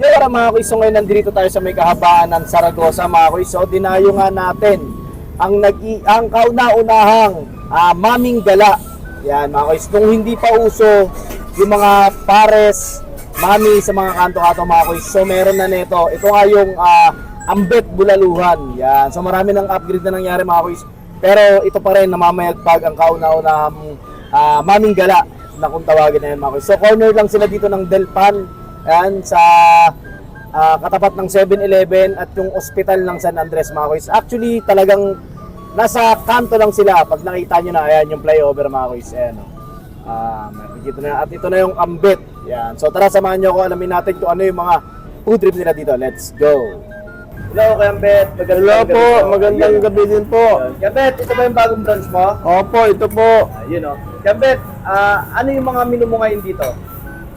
Yo, para mga kuis, so ngayon nandito tayo sa may kahabaan ng Saragossa mga kuis. So dinayo nga natin ang nag ang kauna-unahang ah, maming gala. Yan mga kuis. Kung hindi pa uso yung mga pares, mami sa mga kanto-kanto mga kuis. So meron na nito. Ito nga yung ah, ambet bulaluhan. Yan. So marami ng upgrade na nangyari mga kuis. Pero ito pa rin namamayagpag ang kauna-unahang ah, maming gala na kung tawagin na yan mga. So corner lang sila dito ng Delpan. Yan, sa ah, katapat ng 7-Eleven at yung ospital ng San Andres mga. Actually, talagang nasa kanto lang sila. Pag nakita nyo na, ayan yung flyover mga kuis. Ayan, oh. Ah, makikita na. At ito na yung ambit. Yan. So tara, samahan nyo ako. Alamin natin kung ano yung mga food trip nila dito. Let's go! Hello, Kuya Ambet. Magandang Hello gabi po, magandang gabi din po. Kuya Ambet, ito ba yung bagong branch mo? Opo, ito po. Ayun, oh. Kuya Ah, ano yung mga menu mo ngayon dito?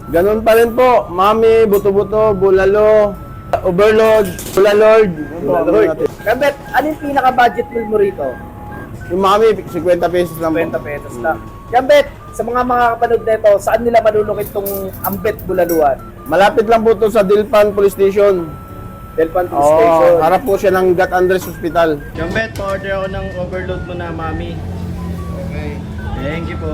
Ganun pa rin po. Mami, buto-buto, bulalo, overload, bulalord. Lord. Gambet, ano yung pinaka-budget meal mo rito? Yung mami, 50 pesos lang 20 po. pesos lang. Gambet, sa mga mga kapanood nito, saan nila malulukit tong ambet bulaluan? Malapit lang po to sa Dilpan Police Station. Delpan Police Oo, Station. harap po siya ng Gat Andres Hospital. Gambet, order ako ng overload mo na, mami. Okay. Thank you po.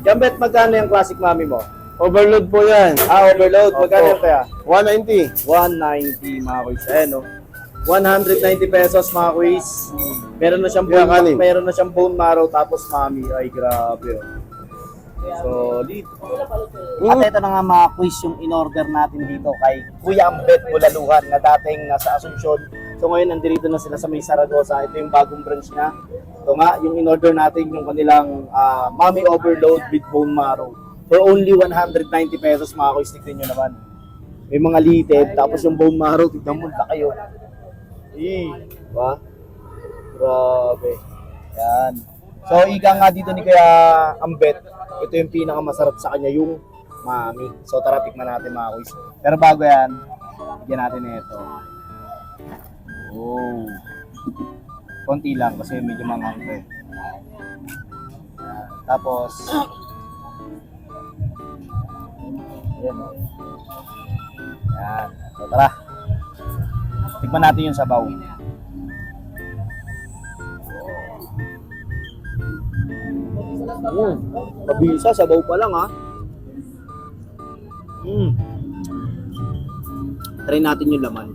Gambet, magkano yung classic mami mo? Overload po yan. Ah, overload. Magkano yung kaya? 190. 190 mga kuis. Ayan, no? 190 pesos mga kuis. Meron na siyang Yeah, bone, kanin. meron na siyang bone marrow tapos mami. Ay, grabe. Oh. Solid. At ito na nga mga quiz yung in-order natin dito kay Kuya Ambet Bulaluhan na dating nasa Asuncion. So ngayon nandito na sila sa may Saragossa. Ito yung bagong branch niya. Ito nga, yung in-order natin yung kanilang ah, Mami Overload with Bone Marrow. For only 190 pesos mga quiz. Tignan nyo naman. May mga litid. Tapos yung bone marrow, tignan mo, kayo. Eh, diba? Grabe. Yan. So, ika nga dito ni Kuya Ambet, ito yung pinakamasarap sa kanya, yung mami. So, tara, tikman natin mga kuys. Pero bago yan, bigyan natin ito. Oh. Konti lang kasi medyo mangang to eh. Tapos, Ayan o. Yan. So, tara. Tikman natin yung sabaw. Mm. Mabisa, sabaw pa lang ha. Mm. Try natin yung laman.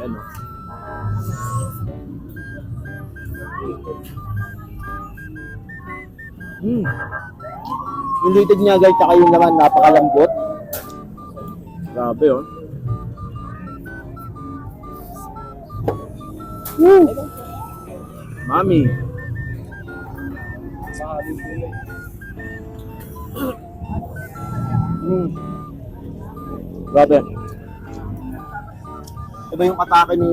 Ayan o. Mm. Yung litid niya guys, tsaka yung laman, napakalambot. Grabe oh. Woo! Mami. Mm. Grabe. Iba yung atake ni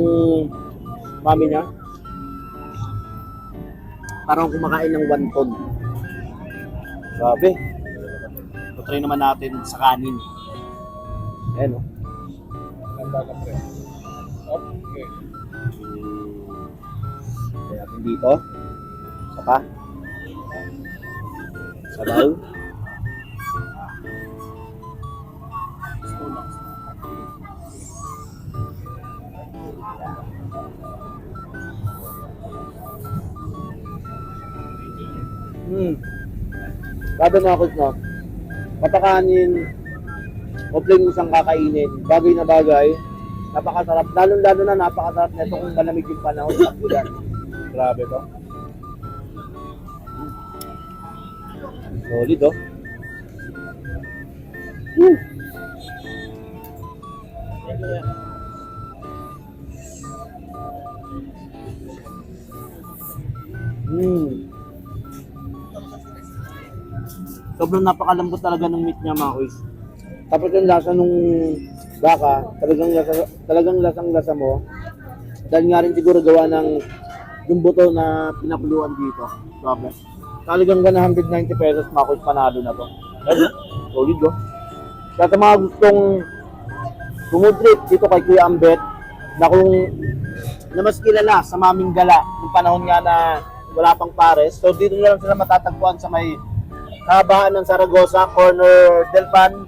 mami niya. Parang kumakain ng wonton. Grabe. Try naman natin sa kanin. Ayan o. Okay. Try natin dito. Isa pa. Sabaw. Hmm. Sabi mga kus, no? Kapakanin, o plain isang kakainin, bagay na bagay, napakasarap. Lalo-lalo na napakasarap nito kung malamig yung panahon sa ulan. Grabe to. Solid, oh. Hmm. Sobrang napakalambot talaga ng meat niya mga kuys. Tapos yung lasa nung baka, talagang lasa, talagang lasang lasa mo. Dahil nga rin siguro gawa ng yung buto na pinakuluan dito. Grabe. Talagang 190 pesos mga panalo na to. Solid oh. Kaya sa mga gustong bumudrip dito kay Kuya Ambet, na kung na mas kilala sa Maming Gala, yung panahon nga na wala pang pares. So dito na lang sila matatagpuan sa may kahabaan ng Saragossa, corner Delpan,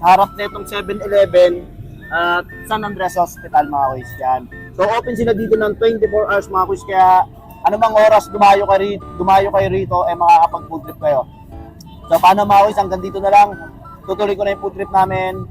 sa harap nitong 7-Eleven at San Andres Hospital mga kuys yan. So open sila dito ng 24 hours mga kuys kaya anumang oras dumayo kayo rito, dumayo kayo rito eh makakapag food trip kayo. So paano mga kuys hanggang dito na lang. Tutuloy ko na yung food trip namin.